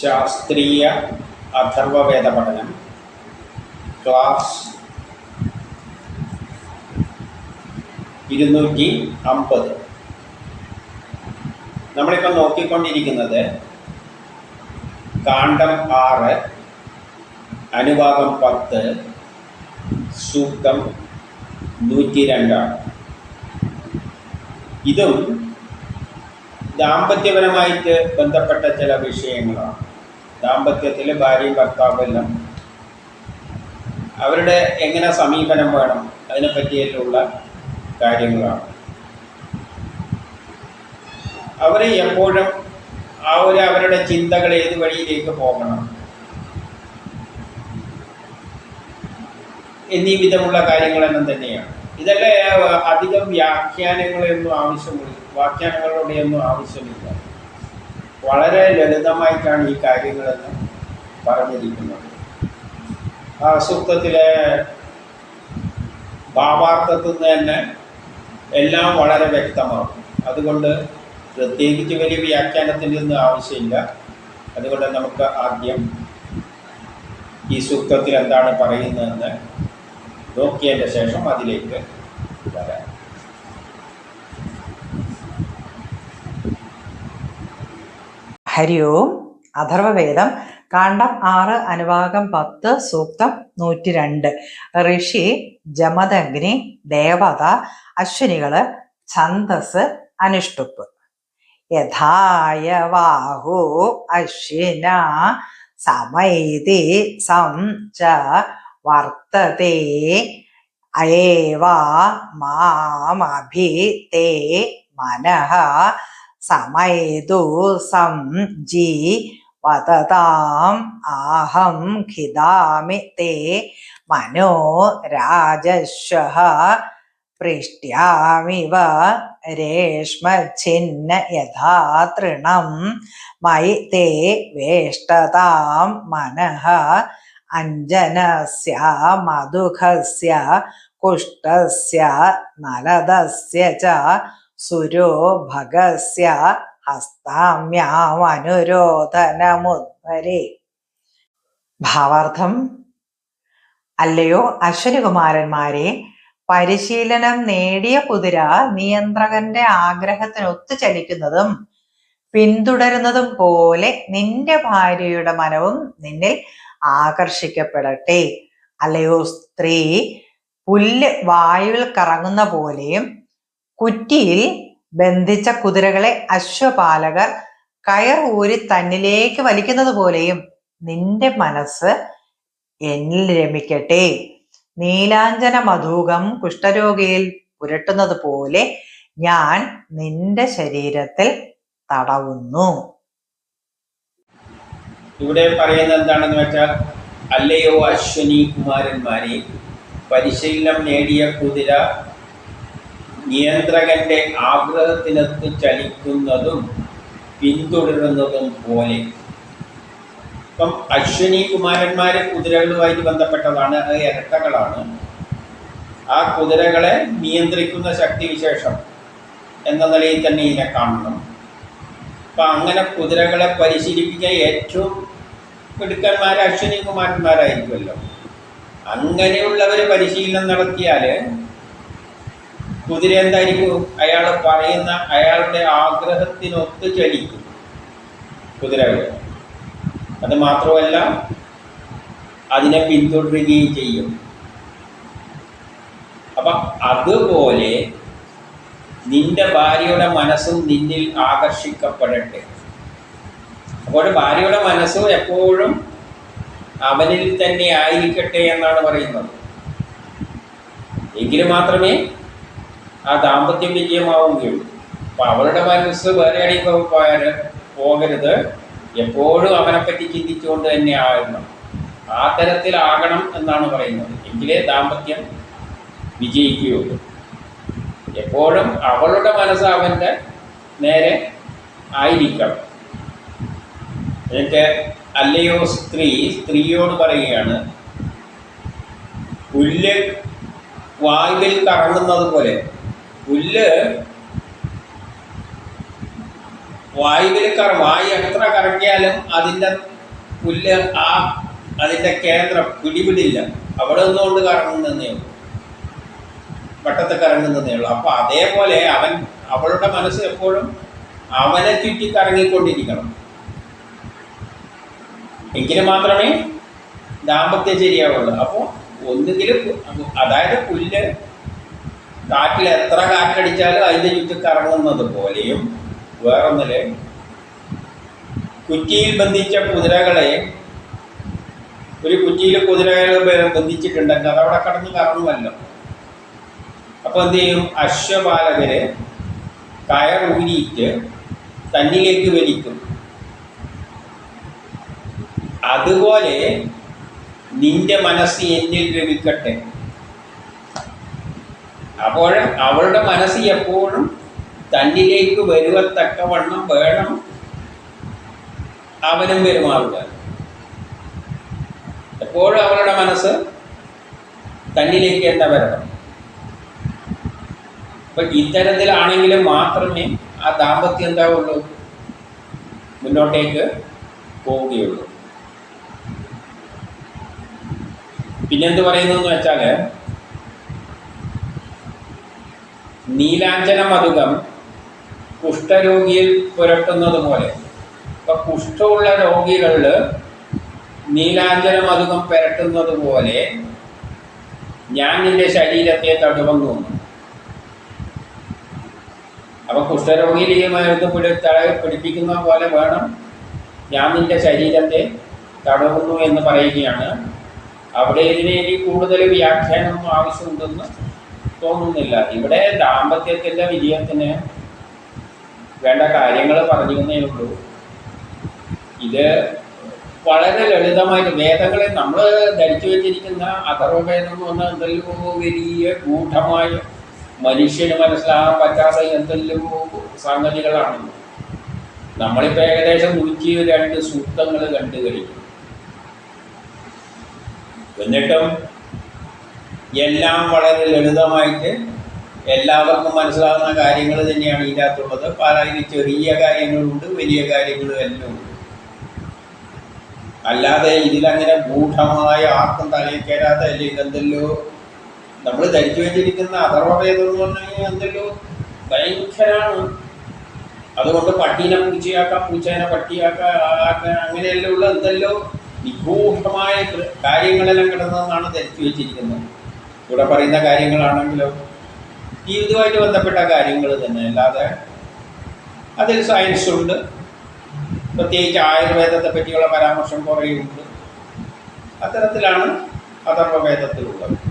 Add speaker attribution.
Speaker 1: ശാസ്ത്രീയ അഥർവവേദ പഠനം ക്ലാസ് ഇരുന്നൂറ്റി അമ്പത്. നമ്മളിപ്പോൾ നോക്കിക്കൊണ്ടിരിക്കുന്നത് കാണ്ഡം ആറ് അനുഭാഗം പത്ത് സൂക്തം നൂറ്റി രണ്ടാണ് ഇതും ദാമ്പത്യപരമായിട്ട് ബന്ധപ്പെട്ട ചില വിഷയങ്ങളാണ്. ദാമ്പത്യത്തിൽ ഭാര്യയും ഭർത്താവും എല്ലാം. അവരുടെ എങ്ങനെ സമീപനം വേണം അതിനെ പറ്റിയിട്ടുള്ള കാര്യങ്ങളാണ്. അവർ എപ്പോഴും ആ ഒരു അവരുടെ ചിന്തകൾ ഏത് വഴിയിലേക്ക് പോകണം? എന്നീ വിധമുള്ള കാര്യങ്ങളെല്ലാം തന്നെയാണ്. ഇതെല്ലാം അധികം വ്യാഖ്യാനങ്ങളൊന്നും ആവശ്യമില്ല. വ്യാഖ്യാനങ്ങളോടെയൊന്നും ആവശ്യമില്ല. വളരെ ലളിതമായിട്ടാണ് ഈ കാര്യങ്ങളെന്ന് പറഞ്ഞിരിക്കുന്നത്. ആ സൂക്തത്തിലെ ഭാവാർത്ഥത്തിൽ നിന്ന് തന്നെ എല്ലാം വളരെ വ്യക്തമാകും. അതുകൊണ്ട് പ്രത്യേകിച്ച് വലിയ വ്യാഖ്യാനത്തിന്റെ ഒന്നും ആവശ്യമില്ല. അതുകൊണ്ട് നമുക്ക് ആദ്യം ഈ സൂക്തത്തിൽ എന്താണ് പറയുന്നതെന്ന് നോക്കിയതിന്റെ ശേഷം അതിലേക്ക് വരാം.
Speaker 2: ഹരി ഓം അഥർവവേദം കാണ്ഡം ആറ് അനുഭാഗം പത്ത് സൂക്തം നൂറ്റി രണ്ട് ഋഷി ജമദഗ്നി ദേവത അശ്വിനികൾ ഛന്ദസ് അനുഷ്ടുപ്പ്. യഥായ വാഹു അശ്വിന സമൈതി സം ച വർത്തത്തെ അയേവാ മാമഭി തേ മനഃ സമയതു സം ജി വതതാം ആഹം ഖിദാമി തേ മനോ രാജശ്വ പൃഷ്ട്യാമിവ രേഷ്മഛിന്ന യഥാ തൃണം മയി തേ വേഷ്ടതാം മനഃ അഞ്ജനസ്യ മധുഖസ്യ കുഷ്ടസ്യ നലദസ്യ ച സുരോഭഗസ്യ ഹസ്താമ്യാമനുരോധനമുദ്വരെ ഭാവാർത്ഥം അല്ലയോ അശ്വനികുമാരന്മാരെ പരിശീലനം നേടിയ കുതിര നിയന്ത്രകന്റെ ആഗ്രഹത്തിനൊത്തു ചലിക്കുന്നതും പിന്തുടരുന്നതും പോലെ നിന്റെ ഭാര്യയുടെ മനവും നിന്നിൽ ആകർഷിക്കപ്പെടട്ടെ. അല്ലയോ സ്ത്രീ പുല്ല് വായുവിൽ കറങ്ങുന്ന പോലെയും കുറ്റിയിൽ ബന്ധിച്ച കുതിരകളെ അശ്വപാലകർ കയർ ഊരി തന്നിലേക്ക് വലിക്കുന്നത് പോലെയും നിന്റെ മനസ്സ് എന്നിൽ രമിക്കട്ടെ. നീലാഞ്ജന മധൂകം കുഷ്ഠരോഗിയിൽ പുരട്ടുന്നത് പോലെ ഞാൻ നിന്റെ ശരീരത്തിൽ തടവുന്നു.
Speaker 1: ഇവിടെ പറയുന്നത് എന്താണെന്ന് വെച്ചാൽ അല്ലയോ അശ്വനി കുമാരന്മാരെ പരിശീലനം നേടിയ കുതിര നിയന്ത്രകന്റെ ആഗ്രഹത്തിനൊത്ത് ചലിക്കുന്നതും പിന്തുടരുന്നതും പോലെ. ഇപ്പം അശ്വനി കുമാരന്മാരെ കുതിരകളുമായിട്ട് ബന്ധപ്പെട്ടതാണ് അത് ഇരട്ടകളാണ്. ആ കുതിരകളെ നിയന്ത്രിക്കുന്ന ശക്തിവിശേഷം എന്ന നിലയിൽ തന്നെ ഇതിനെ കാണണം. അപ്പം അങ്ങനെ കുതിരകളെ പരിശീലിപ്പിക്കാൻ ഏറ്റവും മിടുക്കന്മാർ അശ്വിനി കുമാരന്മാരായിരിക്കുമല്ലോ. അങ്ങനെയുള്ളവർ പരിശീലനം നടത്തിയാൽ കുതിര എന്തായിരിക്കും? അയാൾ പറയുന്ന അയാളുടെ ആഗ്രഹത്തിനൊത്ത് ചലിക്കും കുതിരകൾ അത് മാത്രമല്ല അതിനെ പിന്തുടരുകയും ചെയ്യും. അപ്പം അതുപോലെ നിന്റെ ഭാര്യയുടെ മനസ്സും നിന്നിൽ ആകർഷിക്കപ്പെടട്ടെ. അപ്പോൾ ഭാര്യയുടെ മനസ്സും എപ്പോഴും അവനിൽ തന്നെ ആയിരിക്കട്ടെ എന്നാണ് പറയുന്നത്. എങ്കിൽ മാത്രമേ ആ ദാമ്പത്യം വിജയമാവുകയുള്ളൂ. അപ്പൊ അവളുടെ മനസ്സ് വേറെ പോയാൽ പോകരുത്. എപ്പോഴും അവനെപ്പറ്റി ചിന്തിച്ചുകൊണ്ട് തന്നെ ആകണം ആ തരത്തിലാകണം എന്നാണ് പറയുന്നത്. എങ്കിലേ ദാമ്പത്യം വിജയിക്കുകയുള്ളൂ. എപ്പോഴും അവളുടെ മനസ്സ് അവന്റെ നേരെ ആയിരിക്കണം. എന്നിട്ട് അല്ലയോ സ്ത്രീ സ്ത്രീയോട് പറയുകയാണ് പുല്ല് വായുവിൽ കറങ്ങുന്നത് പോലെ. പുല്ല് വായുവിൽ കറ വായു എത്ര കറക്കിയാലും അതിന്റെ പുല്ല് ആ അതിന്റെ കേന്ദ്രം പിടിപിടില്ല. അവിടെ നിന്നുകൊണ്ട് കറങ്ങുന്നതേ ഉള്ളൂ. വട്ടത്ത് കറങ്ങുന്നതേ ഉള്ളൂ അപ്പോൾ അതേപോലെ അവൻ അവളുടെ മനസ്സ് എപ്പോഴും അവനെ ചുറ്റി കറങ്ങിക്കൊണ്ടിരിക്കണം എങ്കിലും മാത്രമേ ദാമ്പത്യ ശരിയാവുള്ളൂ. അപ്പോൾ ഒന്നുകിലും അതായത് പുല്ല് കാറ്റിൽ എത്ര കാറ്റടിച്ചാലും അതിന്റെ ചുറ്റും കറങ്ങുന്നത് പോലെയും വേറൊന്നിൽ കുറ്റിയിൽ ബന്ധിച്ച കുതിരകളെ ഒരു കുറ്റിയിൽ കുതിരകൾ ബന്ധിച്ചിട്ടുണ്ടെങ്കിൽ അതവിടെ കടന്ന് കറങ്ങുമല്ലോ. അപ്പോൾ എന്ത് ചെയ്യും അശ്വപാലകര് കയറൂരിയിട്ട് തന്നിലേക്ക് വലിക്കും. അതുപോലെ നിന്റെ മനസ്സ് എന്നിൽ രമിക്കട്ടെ അപ്പോൾ അവളുടെ മനസ്സ് എപ്പോഴും തന്നിലേക്ക് വരുവത്തക്കവണ്ണം വേണം അവനും പെരുമാറുക. എപ്പോഴും അവളുടെ മനസ്സ് തന്നിലേക്ക് എന്താ വരണം അപ്പൊ ഇത്തരത്തിലാണെങ്കിലും മാത്രമേ ആ ദാമ്പത്യം എന്താവുള്ളൂ? മുന്നോട്ടേക്ക് പോവുകയുള്ളൂ. പിന്നെന്ത് പറയുന്നു വെച്ചാൽ നീലാഞ്ചന മധുകം കുഷ്ഠരോഗിയിൽ പുരട്ടുന്നത് പോലെ. ഇപ്പൊ കുഷ്ഠമുള്ള രോഗികളിൽ നീലാഞ്ചന മധുകം പുരട്ടുന്നത് പോലെ ഞാൻ നിന്റെ ശരീരത്തെ തടുവന്നു അപ്പൊ മരുന്ന് പിടി പിടിപ്പിക്കുന്ന പോലെ വേണം. ഞാൻ നിന്റെ ശരീരത്തെ തടവുന്നു എന്ന് പറയുകയാണ്. അവിടെ ഇതിന് ഇനി കൂടുതൽ വ്യാഖ്യാനമൊന്നും ആവശ്യമുണ്ടെന്ന് തോന്നുന്നില്ല. ഇവിടെ ദാമ്പത്യത്തിന്റെ വിജയത്തിന് വേണ്ട കാര്യങ്ങൾ പറഞ്ഞേ ഉള്ളൂ. ഇത് വളരെ ലളിതമായിട്ട് വേദങ്ങളെ നമ്മൾ ധരിച്ചു വെച്ചിരിക്കുന്ന അഥർവവേദം എന്ന് പറഞ്ഞാൽ വലിയ ഗൂഢമായ മനുഷ്യന് മനസ്സിലാകാൻ പറ്റാത്ത എന്തെല്ലാം സംഗതികളാണ്. നമ്മളിപ്പോൾ ഏകദേശം നൂറ്റി രണ്ട് സൂക്തങ്ങൾ കണ്ടു കഴിഞ്ഞു. എന്നിട്ടും എല്ലാം വളരെ ലളിതമായിട്ട് എല്ലാവർക്കും മനസ്സിലാകുന്ന കാര്യങ്ങൾ തന്നെയാണ് ഇതിനകത്തുള്ളത്. പല ചെറിയ കാര്യങ്ങളുണ്ട് വലിയ കാര്യങ്ങളും എല്ലാം ഉണ്ട്. അല്ലാതെ ഇതിലങ്ങനെ ഗൂഢമായ ആർക്കും തലയിൽ കയറാത്ത അല്ലെങ്കിൽ എന്തെല്ലോ നമ്മൾ ധരിച്ചു വെച്ചിരിക്കുന്ന അഥർവവേദം എന്ന് പറഞ്ഞു കഴിഞ്ഞാൽ ഭയങ്കരമാണ് അതുകൊണ്ട് പട്ടീനെ പൂച്ചയാക്കാം പൂച്ചേനെ പട്ടിയാക്കാം ആക്കാം അങ്ങനെയെല്ലാം ഉള്ള എന്തെല്ലോ നിഗൂഢമായ കാര്യങ്ങളെല്ലാം കിടന്നതെന്നാണ് ധരിച്ചു വെച്ചിരിക്കുന്നത്. ഇവിടെ പറയുന്ന കാര്യങ്ങളാണെങ്കിലോ ജീവിതവുമായിട്ട് ബന്ധപ്പെട്ട കാര്യങ്ങൾ തന്നെ. അല്ലാതെ അതിൽ സയൻസ് ഉണ്ട്. പ്രത്യേകിച്ച് ആയുർവേദത്തെ പറ്റിയുള്ള പരാമർശം കുറേയുണ്ട്. അത്തരത്തിലാണ് അഥർവവേദത്തിലുള്ളത്.